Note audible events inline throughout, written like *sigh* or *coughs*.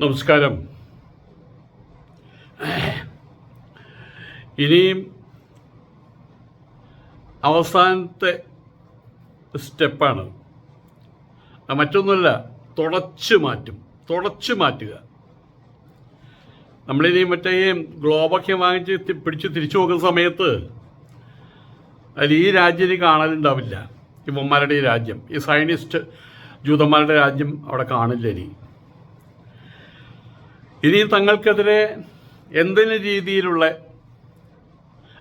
നമസ്കാരം. ഇനിയും അവസാനത്തെ സ്റ്റെപ്പാണ്. മറ്റൊന്നുമല്ല തുടച്ചു മാറ്റും. തുടച്ചു മാറ്റുക. നമ്മളിനി മറ്റേ ഗ്ലോബൊക്കെ വാങ്ങിച്ച് പിടിച്ച് തിരിച്ചു പോകുന്ന സമയത്ത് അതിൽ ഈ രാജ്യം കാണലുണ്ടാവില്ല. ഇവന്മാരുടെ ഈ രാജ്യം. ഈ സൈനിസ്റ്റ് ജൂതന്മാരുടെ രാജ്യം അവിടെ കാണില്ല ഇനി. ഇനി തങ്ങൾക്കെതിരെ എന്തെങ്കിലും രീതിയിലുള്ള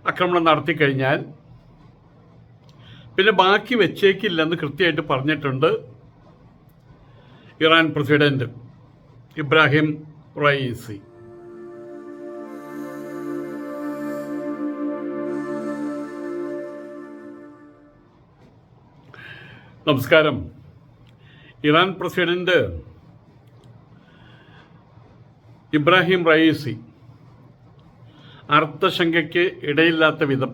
ആക്രമണം നടത്തിക്കഴിഞ്ഞാൽ പിന്നെ ബാക്കി വെച്ചേക്കില്ലെന്ന് കൃത്യമായിട്ട് പറഞ്ഞിട്ടുണ്ട് ഇറാൻ പ്രസിഡന്റ് ഇബ്രാഹിം റയീസി. നമസ്കാരം. Iran president Ibrahim Raisi. അർത്ഥശങ്കയ്ക്ക് ഇടയില്ലാത്ത വിധം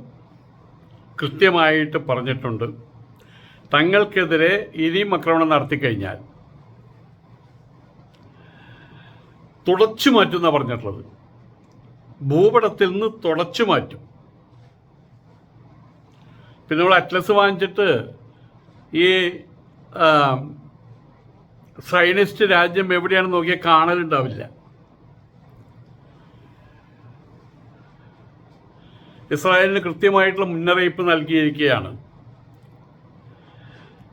കൃത്യമായിട്ട് പറഞ്ഞിട്ടുണ്ട്. തങ്ങൾക്കെതിരെ ഇനിയും ആക്രമണം നടത്തിക്കഴിഞ്ഞാൽ തുടച്ചു മാറ്റുന്ന പറഞ്ഞിട്ടുള്ളത്. ഭൂപടത്തിൽ നിന്ന് തുടച്ചു മാറ്റും. പിന്നെ നമ്മൾ അറ്റ്ലസ് വാങ്ങിച്ചിട്ട് ഈ സൈനിസ്റ്റ് രാജ്യം എവിടെയാണെന്ന് നോക്കിയാൽ കാണലുണ്ടാവില്ല. ഇസ്രായേലിന് കൃത്യമായിട്ടുള്ള മുന്നറിയിപ്പ് നൽകിയിരിക്കുകയാണ്.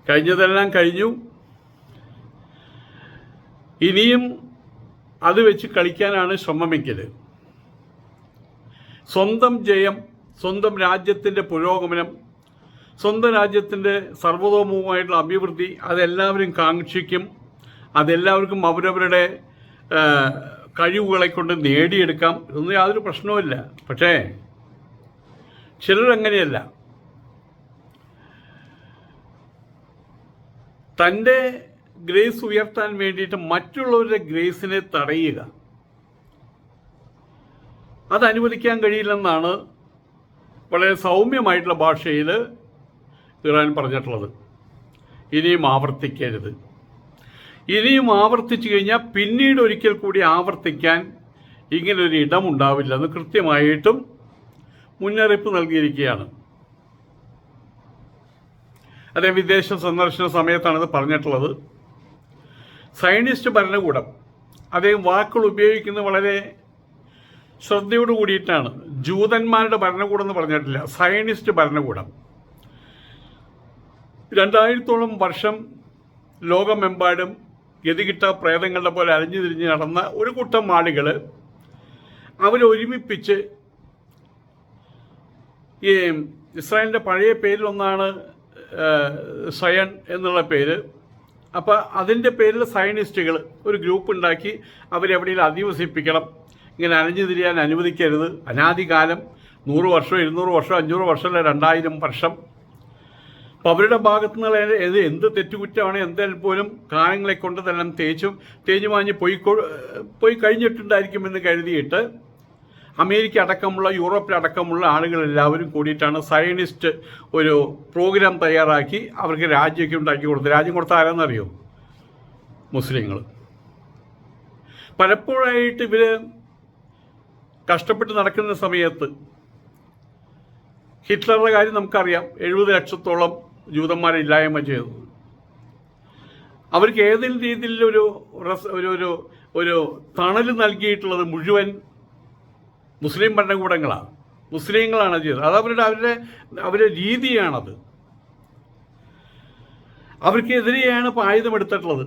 കഴിഞ്ഞതെല്ലാം കഴിഞ്ഞു. ഇനിയും അത് വെച്ച് കളിക്കാനാണ് ശ്രമമെങ്കിൽ സ്വന്തം ജയം സ്വന്തം രാജ്യത്തിന്റെ പുരോഗമനം സ്വന്തം രാജ്യത്തിന്റെ സർവതോമുഖമായിട്ടുള്ള അഭിവൃദ്ധി അതെല്ലാവരും കാക്ഷിക്കും. അതെല്ലാവർക്കും അവരവരുടെ കഴിവുകളെ കൊണ്ട് നേടിയെടുക്കാം. ഇതൊന്നും യാതൊരു പ്രശ്നവുമില്ല. പക്ഷേ ചിലരങ്ങനെയല്ല തന്റെ ഗ്രേസ് ഉയർത്താൻ വേണ്ടിയിട്ട് മറ്റുള്ളവരുടെ ഗ്രേസിനെ തടയുക. അത് അനുവദിക്കാൻ കഴിയില്ലെന്നാണ് വളരെ സൗമ്യമായിട്ടുള്ള ഭാഷയിൽ ഇറാൻ പറഞ്ഞിട്ടുള്ളത്. ഇനിയും ആവർത്തിക്കരുത്. ഇനിയും ആവർത്തിച്ചു കഴിഞ്ഞാൽ പിന്നീട് ഒരിക്കൽ കൂടി ആവർത്തിക്കാൻ ഇങ്ങനൊരു ഇടമുണ്ടാവില്ലെന്ന് കൃത്യമായിട്ടും മുന്നറിയിപ്പ് നൽകിയിരിക്കുകയാണ്. അദ്ദേഹം വിദേശ സന്ദർശന സമയത്താണ് ഇത് പറഞ്ഞിട്ടുള്ളത്. സയനിസ്റ്റ് ഭരണകൂടം അദ്ദേഹം വാക്കുകൾ ഉപയോഗിക്കുന്നത് വളരെ ശ്രദ്ധയോട് കൂടിയിട്ടാണ്. ജൂതന്മാരുടെ ഭരണകൂടം എന്ന് പറഞ്ഞിട്ടില്ല സയനിസ്റ്റ് ഭരണകൂടം. രണ്ടായിരത്തോളം വർഷം ലോകമെമ്പാടും ഗതികിട്ട പ്രേതങ്ങളുടെ പോലെ അലഞ്ഞു തിരിഞ്ഞ് നടന്ന ഒരു കൂട്ടം ആളുകൾ അവരൊരുമിപ്പിച്ച് ഈ ഇസ്രായേലിന്റെ പഴയ പേരിലൊന്നാണ് സയൻ എന്നുള്ള പേര്. അപ്പോൾ അതിന്റെ പേരിൽ സയനിസ്റ്റുകൾ ഒരു ഗ്രൂപ്പ് ഉണ്ടാക്കി അവരെവിടെയും അധിവസിപ്പിക്കണം. ഇങ്ങനെ അലഞ്ഞു തിരിയാൻ അനുവദിക്കരുത്. അനാദികാലം നൂറ് വർഷം ഇരുന്നൂറ് വർഷം അഞ്ഞൂറ് വർഷം രണ്ടായിരം വർഷം. അപ്പോൾ അവരുടെ ഭാഗത്തു നിന്നുള്ള ഏത് എന്ത് തെറ്റുകുറ്റമാണ് എന്തായാലും പോലും കാലങ്ങളെ കൊണ്ട് തന്നെ തേച്ചും തേഞ്ഞു മാഞ്ഞ് പോയി പോയി കഴിഞ്ഞിട്ടുണ്ടായിരിക്കുമെന്ന് കരുതിയിട്ട് അമേരിക്ക അടക്കമുള്ള യൂറോപ്പിലടക്കമുള്ള ആളുകളെല്ലാവരും കൂടിയിട്ടാണ് സയനിസ്റ്റ് ഒരു പ്രോഗ്രാം തയ്യാറാക്കി അവർക്ക് രാജ്യമൊക്കെ ഉണ്ടാക്കി കൊടുത്തത്. രാജ്യം കൊടുത്ത ആരാന്നറിയോ? മുസ്ലിങ്ങൾ പലപ്പോഴായിട്ട് ഇവർ കഷ്ടപ്പെട്ട് നടക്കുന്ന സമയത്ത് ഹിറ്റ്ലറുടെ കാര്യം നമുക്കറിയാം. എഴുപത് ലക്ഷത്തോളം ജൂതന്മാരെ ഇല്ലായ്മ ചെയ്തു. അവർക്ക് ഏതെങ്കിലും രീതിയിലൊരു ഒരു ഒരു ഒരു തണൽ നൽകിയിട്ടുള്ളത് മുഴുവൻ മുസ്ലിം ഭരണകൂടങ്ങളാണ് മുസ്ലിങ്ങളാണ് ചെയ്തത്. അത് അവരുടെ അവരുടെ അവരുടെ രീതിയാണത്. അവർക്കെതിരെയാണ് ഇപ്പോൾ ആയുധം എടുത്തിട്ടുള്ളത്.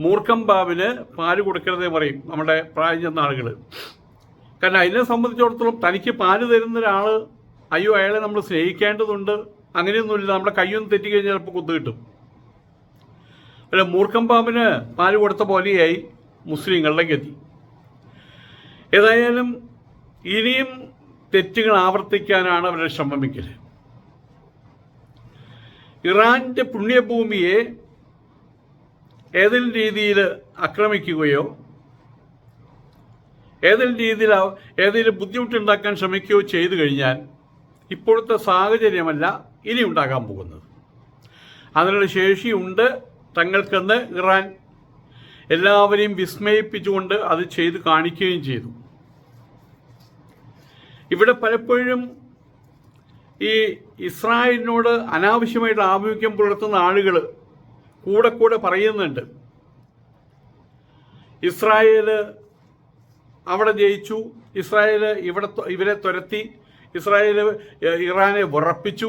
മൂർഖം ബാബിന് പാൽ കൊടുക്കരുതേ പറയും നമ്മുടെ പ്രായം ചെന്ന ആളുകൾ കാരണം അതിനെ സംബന്ധിച്ചിടത്തോളം തനിക്ക് പാൽ തരുന്ന ഒരാൾ അയ്യോ അയാളെ നമ്മൾ സ്നേഹിക്കേണ്ടതുണ്ട്. അങ്ങനെയൊന്നുമില്ല. നമ്മുടെ കയ്യൊന്ന് തെറ്റിക്കഴിഞ്ഞാൽ ചിലപ്പോൾ കുത്തു കിട്ടും. അല്ല മൂർഖം പാമ്പിന് പാൽ കൊടുത്ത പോലെയായി മുസ്ലിങ്ങളുടെ ഗതി ഏതായാലും ഇനിയും തെറ്റുകൾ ആവർത്തിക്കാനാണ് അവരുടെ ശ്രമമെങ്കിൽ. ഇറാന്റെ പുണ്യഭൂമിയെ ഏതെങ്കിലും രീതിയിൽ ആക്രമിക്കുകയോ ഏതെങ്കിലും രീതിയിൽ ഏതെങ്കിലും ബുദ്ധിമുട്ടുണ്ടാക്കാൻ ശ്രമിക്കുകയോ ചെയ്തു കഴിഞ്ഞാൽ ഇപ്പോഴത്തെ സാഹചര്യമല്ല ഇനി ഉണ്ടാകാൻ പോകുന്നത്. അതിനുള്ള ശേഷിയുണ്ട് തങ്ങൾക്കെന്ന് ഇറാൻ എല്ലാവരെയും വിസ്മയിപ്പിച്ചുകൊണ്ട് അത് ചെയ്തു കാണിക്കുകയും ചെയ്തു. ഇവിടെ പലപ്പോഴും ഈ ഇസ്രായേലിനോട് അനാവശ്യമായിട്ട് ആഭിമുഖ്യം പുലർത്തുന്ന ആളുകൾ കൂടെ കൂടെ പറയുന്നുണ്ട്. ഇസ്രായേൽ അവിടെ ജയിച്ചു ഇസ്രായേൽ ഇവിടെ ഇവരെ തുരത്തി ഇസ്രായേൽ ഇറാനെ ഉറപ്പിച്ചു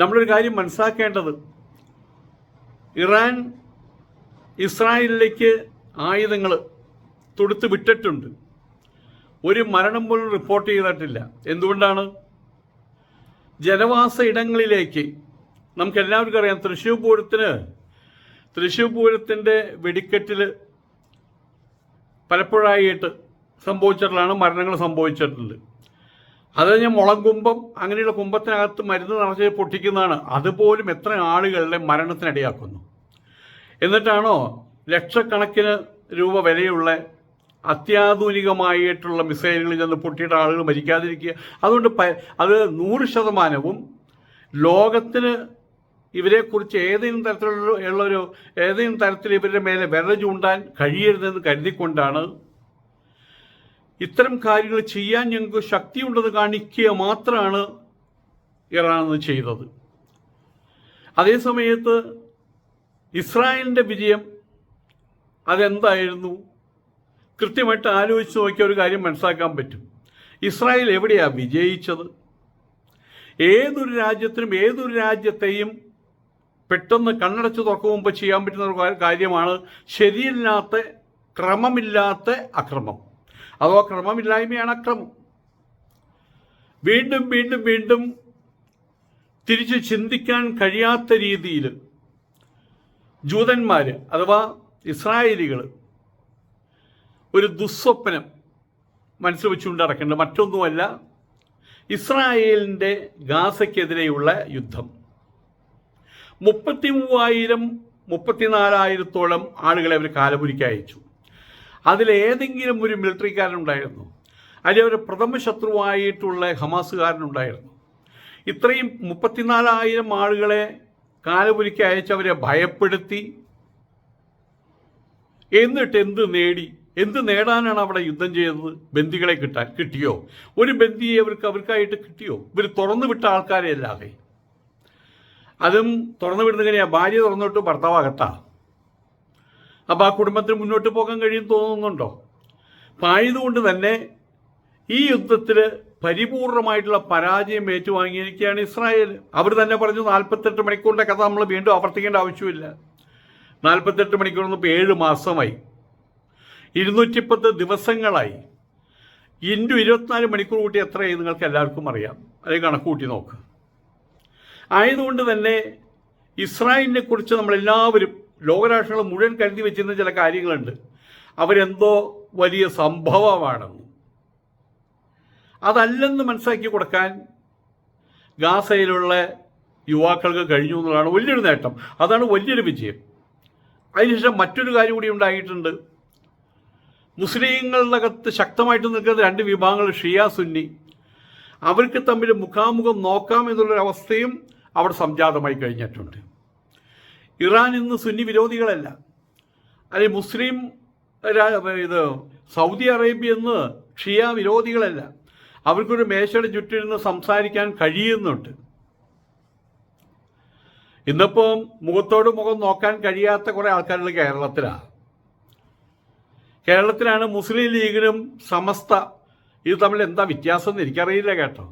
നമ്മളൊരു കാര്യം മനസ്സിലാക്കേണ്ടത് ഇറാൻ ഇസ്രായേലിലേക്ക് ആയുധങ്ങൾ തൊടുത്ത് വിട്ടിട്ടുണ്ട്. ഒരു മരണം പോലും റിപ്പോർട്ട് ചെയ്തിട്ടില്ല. എന്തുകൊണ്ടാണ്? ജനവാസ ഇടങ്ങളിലേക്ക് നമുക്ക് എല്ലാവർക്കും അറിയാം തൃശ്ശൂർ പൂരത്തിന് തൃശ്ശൂർ പൂരത്തിന്റെ വെടിക്കെട്ടിൽ പലപ്പോഴായിട്ട് സംഭവിച്ചിട്ടുള്ളതാണ് മരണങ്ങൾ സംഭവിച്ചിട്ടുള്ളത് അത് ഞാൻ മുളം കുമ്പം അങ്ങനെയുള്ള കുമ്പത്തിനകത്ത് മരുന്ന് നിറച്ച് പൊട്ടിക്കുന്നതാണ്. അതുപോലും എത്ര ആളുകളുടെ മരണത്തിനിടയാക്കുന്നു. എന്നിട്ടാണോ ലക്ഷക്കണക്കിന് രൂപ വിലയുള്ള അത്യാധുനികമായിട്ടുള്ള മിസൈലുകളിൽ നിന്ന് പൊട്ടിയിട്ട് ആളുകൾ മരിക്കാതിരിക്കുക. അതുകൊണ്ട് അത് നൂറ് ശതമാനവും ലോകത്തിന് ഇവരെക്കുറിച്ച് ഏതെങ്കിലും തരത്തിലുള്ള ഉള്ളൊരു ഏതെങ്കിലും തരത്തിൽ ഇവരുടെ മേലെ വിരൽ ചൂണ്ടാൻ കഴിയരുതെന്ന് കരുതിക്കൊണ്ടാണ് ഇത്തരം കാര്യങ്ങൾ ചെയ്യാൻ ഞങ്ങൾക്ക് ശക്തിയുണ്ടെന്ന് കാണിക്കുക മാത്രമാണ് ഇറാൻ അന്ന് ചെയ്തത് അതേസമയത്ത് ഇസ്രായേലിന്റെ വിജയം അതെന്തായിരുന്നു? കൃത്യമായിട്ട് ആലോചിച്ച് നോക്കിയ ഒരു കാര്യം മനസ്സിലാക്കാൻ പറ്റും. ഇസ്രായേൽ എവിടെയാണ് വിജയിച്ചത്? ഏതൊരു രാജ്യത്തിനും ഏതൊരു രാജ്യത്തെയും പെട്ടെന്ന് കണ്ണടച്ച് തുറക്കും മുമ്പ് ചെയ്യാൻ പറ്റുന്ന ഒരു കാര്യമാണ് ശരിയില്ലാത്ത ക്രമമില്ലാത്ത അക്രമം. അതോ ക്രമമില്ലായ്മയാണ് അക്രമം. വീണ്ടും വീണ്ടും വീണ്ടും തിരിച്ച് ചിന്തിക്കാൻ കഴിയാത്ത രീതിയിൽ ജൂതന്മാർ അഥവാ ഇസ്രായേലികൾ ഒരു ദുസ്വപ്നം മനസ്സിൽ വെച്ചുകൊണ്ട് നടക്കേണ്ടത് മറ്റൊന്നുമല്ല ഇസ്രായേലിന്റെ ഗാസയ്ക്കെതിരെയുള്ള യുദ്ധം. മുപ്പത്തി മൂവായിരം മുപ്പത്തിനാലായിരത്തോളം ആളുകളെ അവർ കാലപുരിക്ക് അയച്ചു. അതിലേതെങ്കിലും ഒരു മിലിറ്ററിക്കാരനുണ്ടായിരുന്നു. അതിൽ അവർ പ്രഥമ ശത്രുവായിട്ടുള്ള ഹമാസുകാരനുണ്ടായിരുന്നു. ഇത്രയും മുപ്പത്തിനാലായിരം ആളുകളെ കാലപുരിക്ക് അയച്ചവരെ ഭയപ്പെടുത്തി. എന്നിട്ട് എന്ത് നേടി? എന്ത് നേടാനാണ് അവിടെ യുദ്ധം ചെയ്തത് ബന്ദികളെ കിട്ടാൻ കിട്ടിയോ? ഒരു ബന്ദിയെ അവർക്ക് അവർക്കായിട്ട് കിട്ടിയോ? ഇവർ തുറന്നു വിട്ട ആൾക്കാരെ അല്ലാതെ അതും തുറന്നു വിടുന്ന എങ്ങനെയാ? ഭാര്യ തുറന്നിട്ട് ഭർത്താവാകട്ടാ അപ്പം ആ കുടുംബത്തിന് മുന്നോട്ട് പോകാൻ കഴിയും തോന്നുന്നുണ്ടോ? അപ്പം ആയതുകൊണ്ട് തന്നെ ഈ യുദ്ധത്തിൽ പരിപൂർണമായിട്ടുള്ള പരാജയം ഏറ്റുവാങ്ങിയിരിക്കുകയാണ് ഇസ്രായേൽ. അവർ തന്നെ പറഞ്ഞു നാൽപ്പത്തെട്ട് മണിക്കൂറിന്റെ കഥ നമ്മൾ വീണ്ടും ആവർത്തിക്കേണ്ട ആവശ്യമില്ല. നാൽപ്പത്തെട്ട് മണിക്കൂർ ഇപ്പോൾ ഏഴ് മാസമായി. ഇരുന്നൂറ്റിപ്പത്ത് ദിവസങ്ങളായി. ഇന്റു ഇരുപത്തിനാല് മണിക്കൂർ കൂട്ടി എത്രയായി നിങ്ങൾക്ക് എല്ലാവർക്കും അറിയാം. അത് കണക്ക് കൂട്ടി നോക്ക്. ആയതുകൊണ്ട് തന്നെ ഇസ്രായേലിനെ കുറിച്ച് നമ്മളെല്ലാവരും ലോകരാഷ്ട്രങ്ങൾ മുഴുവൻ കരുതി വെച്ചിരുന്ന ചില കാര്യങ്ങളുണ്ട്. അവരെന്തോ വലിയ സംഭവമാണെന്ന്. അതല്ലെന്ന് മനസ്സിലാക്കി കൊടുക്കാൻ ഗാസയിലുള്ള യുവാക്കൾക്ക് കഴിഞ്ഞു എന്നുള്ളതാണ് വലിയൊരു നേട്ടം. അതാണ് വലിയൊരു വിജയം. അതിനുശേഷം മറ്റൊരു കാര്യം കൂടി ഉണ്ടായിട്ടുണ്ട്. മുസ്ലിങ്ങളുടെ അകത്ത് ശക്തമായിട്ട് നിൽക്കുന്ന രണ്ട് വിഭാഗങ്ങൾ ഷിയ സുന്നി. അവർക്ക് തമ്മിൽ മുഖാമുഖം നോക്കാം എന്നുള്ളൊരവസ്ഥയും അവിടെ സംജാതമായി കഴിഞ്ഞിട്ടുണ്ട്. ഇറാൻ ഇന്ന് സുന്നി വിരോധികളല്ല. അല്ലെങ്കിൽ മുസ്ലിം ഇത് സൗദി അറേബ്യ എന്ന് ഷിയ വിരോധികളല്ല. അവർക്കൊരു മേശയുടെ ചുറ്റിരുന്ന് സംസാരിക്കാൻ കഴിയുന്നുണ്ട്. ഇന്നിപ്പം മുഖത്തോട് മുഖം നോക്കാൻ കഴിയാത്ത കുറേ ആൾക്കാരുള്ള കേരളത്തിലാണ്. കേരളത്തിലാണ് മുസ്ലിം ലീഗിനും സമസ്ത. ഇത് തമ്മിൽ എന്താ വ്യത്യാസം എന്ന് എനിക്കറിയില്ല കേട്ടോ.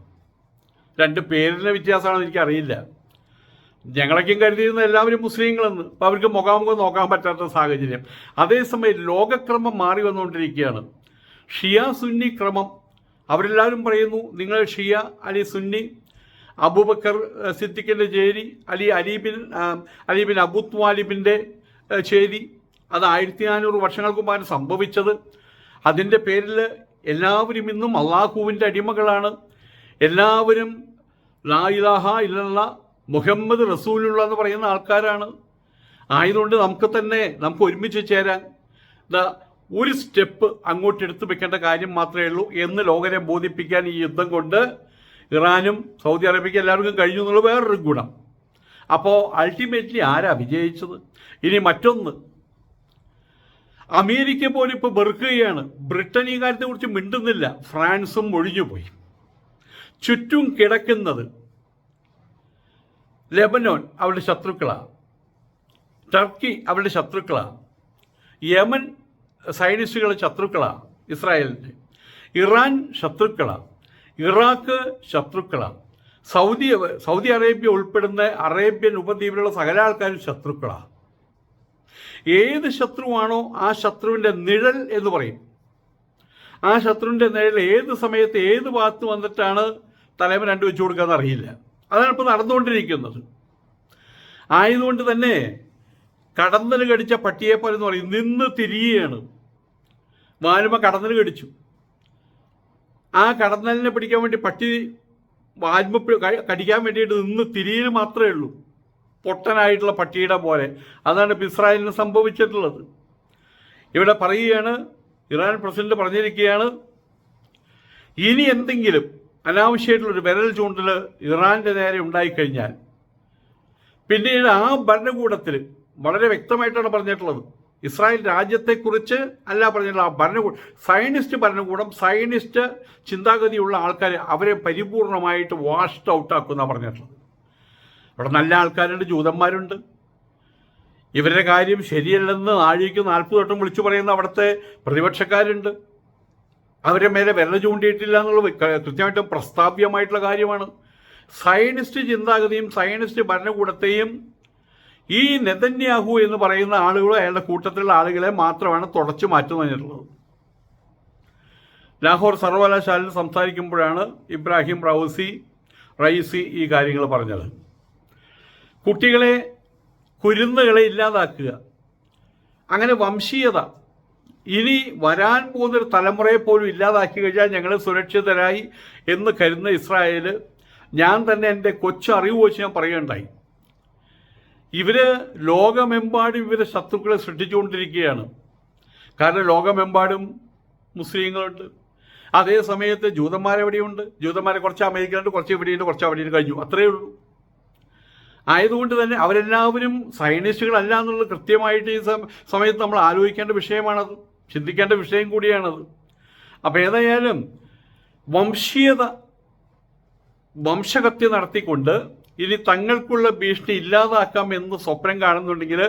രണ്ട് പേരിന്റെ വ്യത്യാസമാണെന്ന് എനിക്കറിയില്ല. ഞങ്ങളൊക്കെയും കരുതിയിരുന്ന എല്ലാവരും മുസ്ലിങ്ങളെന്ന്. അപ്പോൾ അവർക്ക് മുഖാമുഖം നോക്കാൻ പറ്റാത്ത സാഹചര്യം. അതേസമയം ലോകക്രമം മാറി വന്നുകൊണ്ടിരിക്കുകയാണ്. ഷിയ സുന്നി ക്രമം. അവരെല്ലാവരും പറയുന്നു നിങ്ങൾ ഷിയ അലി സുന്നി അബൂബക്കർ സിദ്ദിഖിന്റെ ചേരി അലി അലീബിൻ അലീബിൻ അബു ത്വാലിബിന്റെ ചേരി അത് ആയിരത്തി നാനൂറ് വർഷങ്ങൾക്ക് മുമ്പാണ് സംഭവിച്ചത്. അതിന്റെ പേരിൽ എല്ലാവരും ഇന്നും അള്ളാഹുവിന്റെ അടിമകളാണ്. എല്ലാവരും ലാ ഇലാഹ മുഹമ്മദ് റസൂലുള്ള എന്ന് പറയുന്ന ആൾക്കാരാണ്. ആയതുകൊണ്ട് നമുക്ക് തന്നെ നമുക്ക് ഒരുമിച്ച് ചേരാൻ ഒരു സ്റ്റെപ്പ് അങ്ങോട്ട് എടുത്തു വെക്കേണ്ട കാര്യം മാത്രമേ ഉള്ളൂ എന്ന് ലോകരെ ബോധിപ്പിക്കാൻ ഈ യുദ്ധം കൊണ്ട് ഇറാനും സൗദി അറേബ്യയ്ക്ക് എല്ലാവർക്കും കഴിഞ്ഞു എന്നുള്ള വേറൊരു ഗുണം. അപ്പോൾ അൾട്ടിമേറ്റ്ലി ആരാ വിജയിച്ചത്? ഇനി മറ്റൊന്ന്. അമേരിക്ക പോലും ഇപ്പോൾ വെറുക്കുകയാണ്. ബ്രിട്ടൻ ഈ കാര്യത്തെക്കുറിച്ച് മിണ്ടുന്നില്ല. ഫ്രാൻസും ഒഴിഞ്ഞുപോയി. ചുറ്റും കിടക്കുന്നത് ലെബനോൻ അവരുടെ ശത്രുക്കളാണ് ടർക്കി അവരുടെ ശത്രുക്കളാണ് യമൻ സൈനിസ്റ്റുകളുടെ ശത്രുക്കളാണ് ഇസ്രായേലിന്റെ ഇറാൻ ശത്രുക്കളാണ് ഇറാഖ് ശത്രുക്കളാണ് സൗദി സൗദി അറേബ്യ ഉൾപ്പെടുന്ന അറേബ്യൻ ഉപദ്വീപിലുള്ള സകല ആൾക്കാരും ശത്രുക്കളാണ് ഏത് ശത്രുവാണോ ആ ശത്രുവിന്റെ നിഴൽ എന്ന് പറയും. ആ ശത്രുവിന്റെ നിഴൽ ഏത് സമയത്ത് ഏത് ഭാഗത്ത് വന്നിട്ടാണ് തലമ രണ്ടു വെച്ചു കൊടുക്കാന്ന് അറിയില്ല. അതാണ് ഇപ്പോൾ നടന്നുകൊണ്ടിരിക്കുന്നത്. ആയതുകൊണ്ട് തന്നെ കടന്നൽ കടിച്ച പട്ടിയെപ്പോലെ എന്ന് പറയും. നിന്ന് തിരിയുകയാണ്. വാലുമ കടന്നൽ കടിച്ചു. ആ കടന്നലിനെ പിടിക്കാൻ വേണ്ടി പട്ടി വാൽമ കടിക്കാൻ വേണ്ടിയിട്ട് നിന്ന് തിരിയൽ മാത്രമേ ഉള്ളൂ. പൊട്ടനായിട്ടുള്ള പട്ടിയുടെ പോലെ. അതാണ് ഇപ്പോൾ ഇസ്രായേലിന് സംഭവിച്ചിട്ടുള്ളത്. ഇവിടെ പറയുകയാണ് ഇറാൻ പ്രസിഡന്റ് പറഞ്ഞിരിക്കുകയാണ് ഇനി എന്തെങ്കിലും അനാവശ്യമായിട്ടുള്ളൊരു വിരൽ ചൂണ്ടൽ ഇറാന്റെ നേരെ ഉണ്ടായിക്കഴിഞ്ഞാൽ പിന്നീട് ആ ഭരണകൂടത്തിൽ വളരെ വ്യക്തമായിട്ടാണ് പറഞ്ഞിട്ടുള്ളത്. ഇസ്രായേൽ രാജ്യത്തെക്കുറിച്ച് അല്ല പറഞ്ഞിട്ടുള്ള ആ ഭരണകൂടം സയനിസ്റ്റ് ഭരണകൂടം സയനിസ്റ്റ് ചിന്താഗതിയുള്ള ആൾക്കാർ അവരെ പരിപൂർണമായിട്ട് വാഷ്ഡ് ഔട്ടാക്കുന്ന പറഞ്ഞിട്ടുള്ളത്. അവിടെ നല്ല ആൾക്കാരുണ്ട് ജൂതന്മാരുണ്ട്. ഇവരുടെ കാര്യം ശരിയല്ലെന്ന് നാഴിക്ക് നാൽപ്പത് വട്ടം വിളിച്ചു പറയുന്ന അവിടുത്തെ പ്രതിപക്ഷക്കാരുണ്ട്. അവരുടെ മേലെ വിരൽ ചൂണ്ടിയിട്ടില്ല എന്നുള്ളത് കൃത്യമായിട്ടും പ്രസ്താവ്യമായിട്ടുള്ള കാര്യമാണ്. സയനിസ്റ്റ് ചിന്താഗതിയും സയനിസ്റ്റ് ഭരണകൂടത്തെയും ഈ നെതന്യാഹു എന്ന് പറയുന്ന ആളുകൾ അയാളുടെ കൂട്ടത്തിലുള്ള ആളുകളെ മാത്രമാണ് തുടച്ചു മാറ്റി പറഞ്ഞിട്ടുള്ളത് ലാഹോർ സർവകലാശാലയിൽ സംസാരിക്കുമ്പോഴാണ് ഇബ്രാഹിം റൌസി റൈസി ഈ കാര്യങ്ങൾ പറഞ്ഞത്. കുട്ടികളെ കുരുന്നുകളെ ഇല്ലാതാക്കുക. അങ്ങനെ വംശീയത. ഇനി വരാൻ പോകുന്നൊരു തലമുറയെ പോലും ഇല്ലാതാക്കി കഴിഞ്ഞാൽ ഞങ്ങൾ സുരക്ഷിതരായി എന്ന് കരുതുന്ന ഇസ്രായേൽ ഞാൻ തന്നെ എന്റെ കൊച്ചു അറിവ് വെച്ച് ഞാൻ പറയുകയുണ്ടായി. ഇവർ ലോകമെമ്പാടും ഇവരെ ശത്രുക്കളെ സൃഷ്ടിച്ചുകൊണ്ടിരിക്കുകയാണ്. കാരണം ലോകമെമ്പാടും മുസ്ലിങ്ങളുണ്ട്. അതേ സമയത്ത് ജൂതന്മാരെവിടെയുണ്ട്? ജൂതന്മാരെ കുറച്ച് അമേരിക്കയിലുണ്ട് കുറച്ച് ഇവിടെയുണ്ട് കുറച്ച് അവിടെയുണ്ട് കഴിഞ്ഞു അത്രയേ ഉള്ളൂ ആയതുകൊണ്ട് തന്നെ അവരെല്ലാവരും സയനിസ്റ്റുകളല്ല എന്നുള്ളത് കൃത്യമായിട്ട് ഈ സമയത്ത് നമ്മൾ ആലോചിക്കേണ്ട വിഷയമാണത് ചിന്തിക്കേണ്ട വിഷയം കൂടിയാണത്. അപ്പോൾ ഏതായാലും വംശീയത വംശഹത്യ നടത്തിക്കൊണ്ട് ഇനി തങ്ങൾക്കുള്ള ഭീഷണി ഇല്ലാതാക്കാം എന്ന് സ്വപ്നം കാണുന്നുണ്ടെങ്കിൽ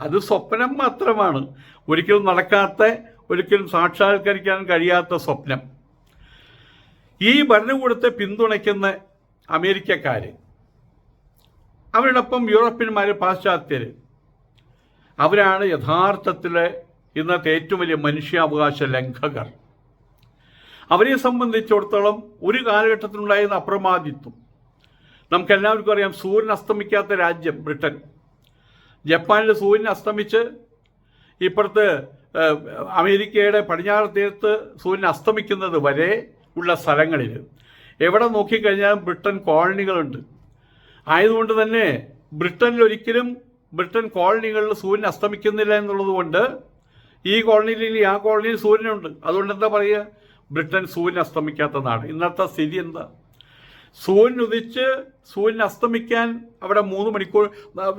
അത് സ്വപ്നം മാത്രമാണ്. ഒരിക്കലും നടക്കാത്ത ഒരിക്കലും സാക്ഷാത്കരിക്കാൻ കഴിയാത്ത സ്വപ്നം. ഈ ഭരണകൂടത്തെ പിന്തുണയ്ക്കുന്ന അമേരിക്കക്കാർ അവരോടൊപ്പം യൂറോപ്യന്മാർ പാശ്ചാത്യർ അവരാണ് യഥാർത്ഥത്തിൽ ഇന്നത്തെ ഏറ്റവും വലിയ മനുഷ്യാവകാശ ലംഘകർ. അവരെ സംബന്ധിച്ചിടത്തോളം ഒരു കാലഘട്ടത്തിലുണ്ടായിരുന്ന അപ്രമാദിത്വം. നമുക്കെല്ലാവർക്കും അറിയാം സൂര്യൻ അസ്തമിക്കാത്ത രാജ്യം ബ്രിട്ടൻ. ജപ്പാനിൽ സൂര്യൻ അസ്തമിച്ച് ഇപ്പുറത്ത് അമേരിക്കയുടെ പടിഞ്ഞാറ് തീരത്ത് സൂര്യൻ അസ്തമിക്കുന്നത് വരെ ഉള്ള സ്ഥലങ്ങളിൽ എവിടെ നോക്കിക്കഴിഞ്ഞാലും ബ്രിട്ടൻ കോളനികളുണ്ട്. ആയതുകൊണ്ട് തന്നെ ബ്രിട്ടനിൽ ഒരിക്കലും ബ്രിട്ടൻ കോളനികളിൽ സൂര്യൻ അസ്തമിക്കുന്നില്ല എന്നുള്ളത് കൊണ്ട് ഈ കോളനിയിൽ ഇനി ആ കോളനിയിൽ സൂര്യനുണ്ട്. അതുകൊണ്ട് എന്താ പറയുക? ബ്രിട്ടൻ സൂര്യൻ അസ്തമിക്കാത്ത നാട് ഇന്നത്തെ സ്ഥിതി എന്താ? സൂര്യൻ ഉദിച്ച് സൂര്യൻ അസ്തമിക്കാൻ അവിടെ മൂന്ന് മണിക്കൂർ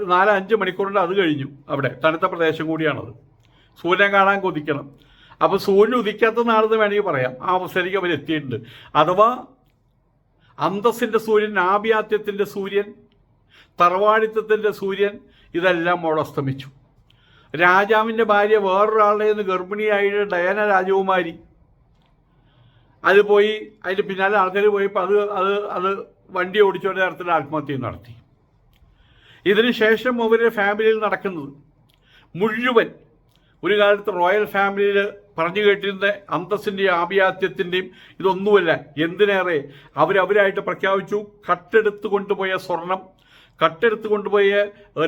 നാല് അഞ്ച് മണിക്കൂറിന്റെ അത് കഴിഞ്ഞു അവിടെ തണുത്ത പ്രദേശം കൂടിയാണത്. സൂര്യനെ കാണാൻ കൊതിക്കണം. അപ്പോൾ സൂര്യൻ ഉദിക്കാത്ത നാളെന്ന് വേണമെങ്കിൽ പറയാം. ആ അവസ്ഥയിലേക്ക് അവർ എത്തിയിട്ടുണ്ട് അഥവാ അന്തസ്സിന്റെ സൂര്യൻ ആഭിയാത്യത്തിന്റെ സൂര്യൻ തറവാടിത്തത്തിന്റെ സൂര്യൻ ഇതെല്ലാം അവിടെ അസ്തമിച്ചു. രാജാവിന്റെ ഭാര്യ വേറൊരാളുടെ നിന്ന് ഗർഭിണിയായിട്ട് ഡയന രാജകുമാരി അത് പോയി അതിന്റെ പിന്നാലെ ആൾക്കാർ പോയപ്പോൾ അത് അത് അത് വണ്ടി ഓടിച്ചോടെ തരത്തിൽ ആത്മഹത്യ നടത്തി. ഇതിനുശേഷം അവരുടെ ഫാമിലിയിൽ നടക്കുന്നത് മുഴുവൻ ഒരു കാലത്ത് റോയൽ ഫാമിലിയിൽ പറഞ്ഞു കേട്ടിരുന്ന അന്തസ്സിന്റെയും ആഭിയാത്യത്തിന്റെയും ഇതൊന്നുമല്ല എന്തിനേറെ? അവരവരായിട്ട് പ്രഖ്യാപിച്ചു കട്ടെടുത്ത് കൊണ്ടുപോയ സ്വർണം കട്ടെടുത്ത് കൊണ്ടുപോയ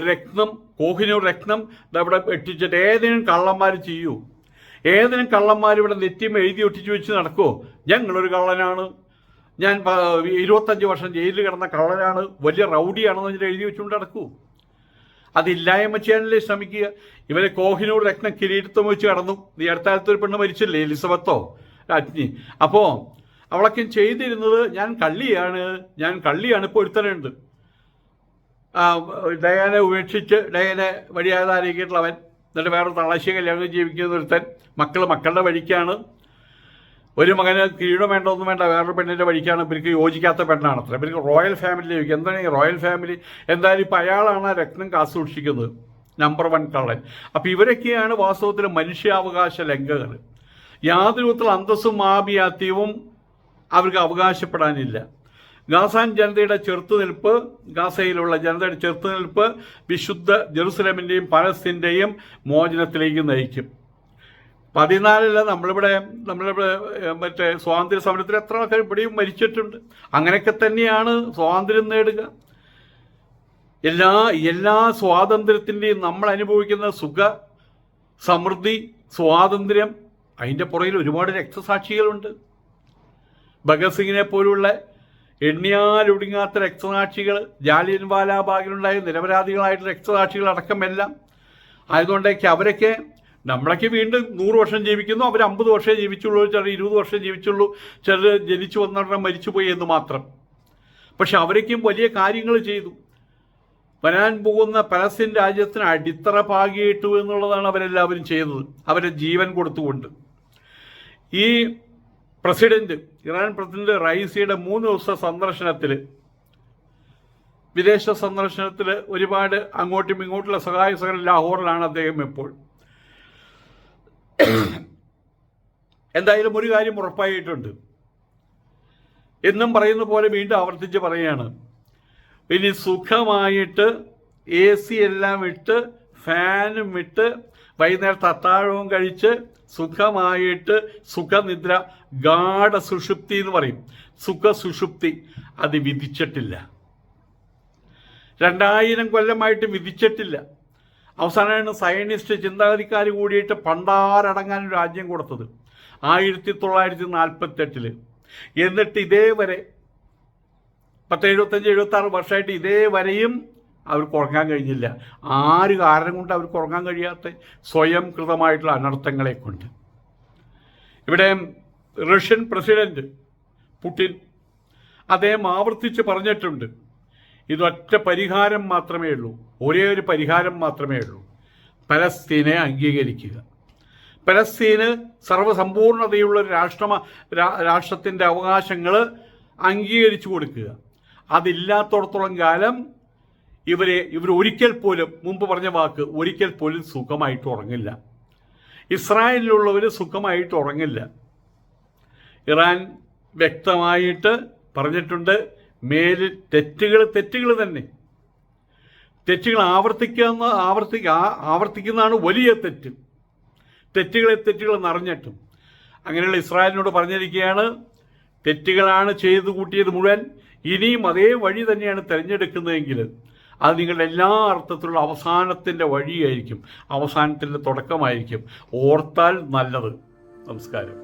രക്തം കോഹിനൂർ രത്നം അവിടെ എട്ടിച്ചിട്ട് ഏതെങ്കിലും കള്ളന്മാർ ചെയ്യൂ. ഏതെങ്കിലും കള്ളന്മാർ ഇവിടെ നെറ്റിയും എഴുതി ഒട്ടിച്ചു വെച്ച് നടക്കുമോ ഞങ്ങളൊരു കള്ളനാണ്. ഞാൻ ഇരുപത്തഞ്ച് വർഷം ജയിലിൽ കിടന്ന കള്ളനാണ്. വലിയ റൗഡിയാണെന്ന് എഴുതി വെച്ചുകൊണ്ട് നടക്കൂ. അതില്ലായ്മ ചെയ്യാനല്ലേ ശ്രമിക്കുക? ഇവരെ കോഹിനൂർ രത്ന കിരീടത്വം വെച്ച് കടന്നു. ഈ അടുത്ത കാലത്ത് ഒരു പെണ്ണ് മരിച്ചില്ലേ എലിസബത്തോ? രാജ്ഞി. അപ്പോൾ അവളൊക്കെ ചെയ്തിരുന്നത് ഞാൻ കള്ളിയാണ്. ഞാൻ കള്ളിയാണ് ഇപ്പോൾ ഒരുത്തനുണ്ട്. ഡയാനെ ഉപേക്ഷിച്ച് ഡയാനെ വഴിയാതായിരിക്കിയിട്ടുള്ളവൻ എന്നിട്ട് വേറെ തളശ്ശി കല്യാണം ജീവിക്കുന്ന ഒരുത്തൻ. മക്കൾ മക്കളുടെ വഴിക്കാണ്. ഒരു മകന് കിരീടം വേണ്ട ഒന്നും വേണ്ട വേറൊരു പെണ്ണിന്റെ വഴിക്കാണ് ഇവർക്ക് യോജിക്കാത്ത പെണ്ണാണ് അത്ര. ഇവർക്ക് റോയൽ ഫാമിലി എന്താണ് ഈ റോയൽ ഫാമിലി? എന്തായാലും ഇപ്പം അയാളാണ് ആ രത്നം കാസൂക്ഷിക്കുന്നത് സൂക്ഷിക്കുന്നത് നമ്പർ വൺ കള്ളൻ. അപ്പം ഇവരൊക്കെയാണ് വാസ്തവത്തിൽ മനുഷ്യാവകാശ ലംഘകർ യാതൊരു വിധത്തിൽ അന്തസ്സും ആഭിയാത്യവും അവർക്ക് അവകാശപ്പെടാനില്ല. ഗാസാൻ ജനതയുടെ ചെറുത്തുനിൽപ്പ് ഗാസയിലുള്ള ജനതയുടെ ചെറുത്തുനിൽപ്പ് വിശുദ്ധ ജെറുസലേമിന്റെയും പലസ്തീന്റെയും മോചനത്തിലേക്ക് നയിക്കും. പതിനാലിൽ നമ്മളിവിടെ നമ്മളിവിടെ മറ്റേ സ്വാതന്ത്ര്യ സമരത്തിൽ എത്ര ആൾക്കാർ ഇവിടെയും മരിച്ചിട്ടുണ്ട്. അങ്ങനെയൊക്കെ തന്നെയാണ് സ്വാതന്ത്ര്യം നേടുക. എല്ലാ എല്ലാ സ്വാതന്ത്ര്യത്തിന്റെയും നമ്മൾ അനുഭവിക്കുന്ന സുഖ സമൃദ്ധി സ്വാതന്ത്ര്യം അതിന്റെ പുറകിൽ ഒരുപാട് രക്തസാക്ഷികളുണ്ട്. ഭഗത് സിംഗിനെ പോലുള്ള എണ്ണിയാലൊടുങ്ങാത്ത രക്തസാക്ഷികൾ ജാലിയൻ വാലാബാഗിലുണ്ടായ നിരപരാധികളായിട്ട് രക്തസാക്ഷികൾ അടക്കമെല്ലാം ആയതുകൊണ്ടൊക്കെ അവരൊക്കെ നമ്മളൊക്കെ വീണ്ടും നൂറ് വർഷം ജീവിക്കുന്നു. അവർ അമ്പത് വർഷമേ ജീവിച്ചുള്ളൂ. ചിലർ ഇരുപത് വർഷം ജീവിച്ചുള്ളൂ. ചിലർ ജനിച്ചു മരിച്ചു പോയി എന്ന് മാത്രം. പക്ഷെ അവരൊക്കെയും വലിയ കാര്യങ്ങൾ ചെയ്തു. വരാൻ പോകുന്ന പലസ്തീൻ രാജ്യത്തിന് അടിത്തറ പാകിയിട്ടു എന്നുള്ളതാണ് അവരെല്ലാവരും ചെയ്തത് അവരെ ജീവൻ കൊടുത്തുകൊണ്ട്. ഈ പ്രസിഡന്റ് ഇറാൻ പ്രസിഡന്റ് റൈസിയുടെ മൂന്ന് ദിവസ സന്ദർശനത്തിൽ വിദേശ സന്ദർശനത്തിൽ ഒരുപാട് അങ്ങോട്ടും ഇങ്ങോട്ടുള്ള സഹായ സഹകരണം ലാഹോറിലാണ് അദ്ദേഹം ഇപ്പോൾ *coughs* എന്തായാലും ഒരു കാര്യം ഉറപ്പായിട്ടുണ്ട്. എന്നും പറയുന്ന പോലെ വീണ്ടും ആവർത്തിച്ച് പറയുകയാണ്. ഇനി സുഖമായിട്ട് എ സി എല്ലാം ഇട്ട് ഫാനും ഇട്ട് വൈകുന്നേരത്തെ അത്താഴവും കഴിച്ച് സുഖമായിട്ട് സുഖനിദ്ര ഗാഠ സുഷുപ്തി എന്ന് പറയും. സുഖ സുഷുപ്തി അത് വിധിച്ചിട്ടില്ല. രണ്ടായിരം കൊല്ലമായിട്ട് വിധിച്ചിട്ടില്ല. അവസാനമാണ് സയനിസ്റ്റ് ചിന്താഗതിക്കാർ കൂടിയിട്ട് പണ്ടാരടങ്ങാൻ രാജ്യം കൊടുത്തത്. ആയിരത്തി തൊള്ളായിരത്തി നാൽപ്പത്തെട്ടിൽ എന്നിട്ട് ഇതേവരെ പത്ത് എഴുപത്തഞ്ച് എഴുപത്തി ആറ് വർഷമായിട്ട് ഇതേവരെയും അവർക്ക് ഉറങ്ങാൻ കഴിഞ്ഞില്ല. ആര് കാരണം കൊണ്ട് അവർക്ക് ഉറങ്ങാൻ കഴിയാത്ത സ്വയം കൃതമായിട്ടുള്ള അനർത്ഥങ്ങളെ കൊണ്ട്. ഇവിടെ റഷ്യൻ പ്രസിഡന്റ് പുടിൻ അദ്ദേഹം ആവർത്തിച്ച് പറഞ്ഞിട്ടുണ്ട്. ഇതൊറ്റ പരിഹാരം മാത്രമേ ഉള്ളൂ. ഒരേ ഒരു പരിഹാരം മാത്രമേ ഉള്ളൂ. പലസ്തീനെ അംഗീകരിക്കുക. പലസ്തീന് സർവസമ്പൂർണതയുള്ള ഒരു രാഷ്ട്രമ രാ- രാഷ്ട്രത്തിന്റെ അവകാശങ്ങൾ അംഗീകരിച്ചു കൊടുക്കുക. അതില്ലാത്തടത്തോളം കാലം ഇവരെ ഇവർ ഒരിക്കൽ പോലും മുമ്പ് പറഞ്ഞ വാക്ക് ഒരിക്കൽ പോലും സുഖമായിട്ട് ഉറങ്ങില്ല. ഇസ്രായേലിലുള്ളവർ സുഖമായിട്ട് ഉറങ്ങില്ല. ഇറാൻ വ്യക്തമായിട്ട് പറഞ്ഞിട്ടുണ്ട് മേലിൽ തെറ്റുകൾ തെറ്റുകൾ തന്നെ. തെറ്റുകൾ ആവർത്തിക്കുന്ന ആവർത്തി ആവർത്തിക്കുന്നതാണ് വലിയ തെറ്റ്. തെറ്റുകളെ തെറ്റുകൾ നിറഞ്ഞിട്ടും അങ്ങനെയുള്ള ഇസ്രായേലിനോട് പറഞ്ഞിരിക്കുകയാണ് തെറ്റുകളാണ് ചെയ്തു കൂട്ടിയത് മുഴുവൻ ഇനിയും അതേ വഴി തന്നെയാണ് തിരഞ്ഞെടുക്കുന്നതെങ്കിൽ അത് നിങ്ങളുടെ എല്ലാ അർത്ഥത്തിലുള്ള അവസാനത്തിന്റെ വഴിയായിരിക്കും. അവസാനത്തിന്റെ തുടക്കമായിരിക്കും. ഓർത്താൽ നല്ലത്. നമസ്കാരം.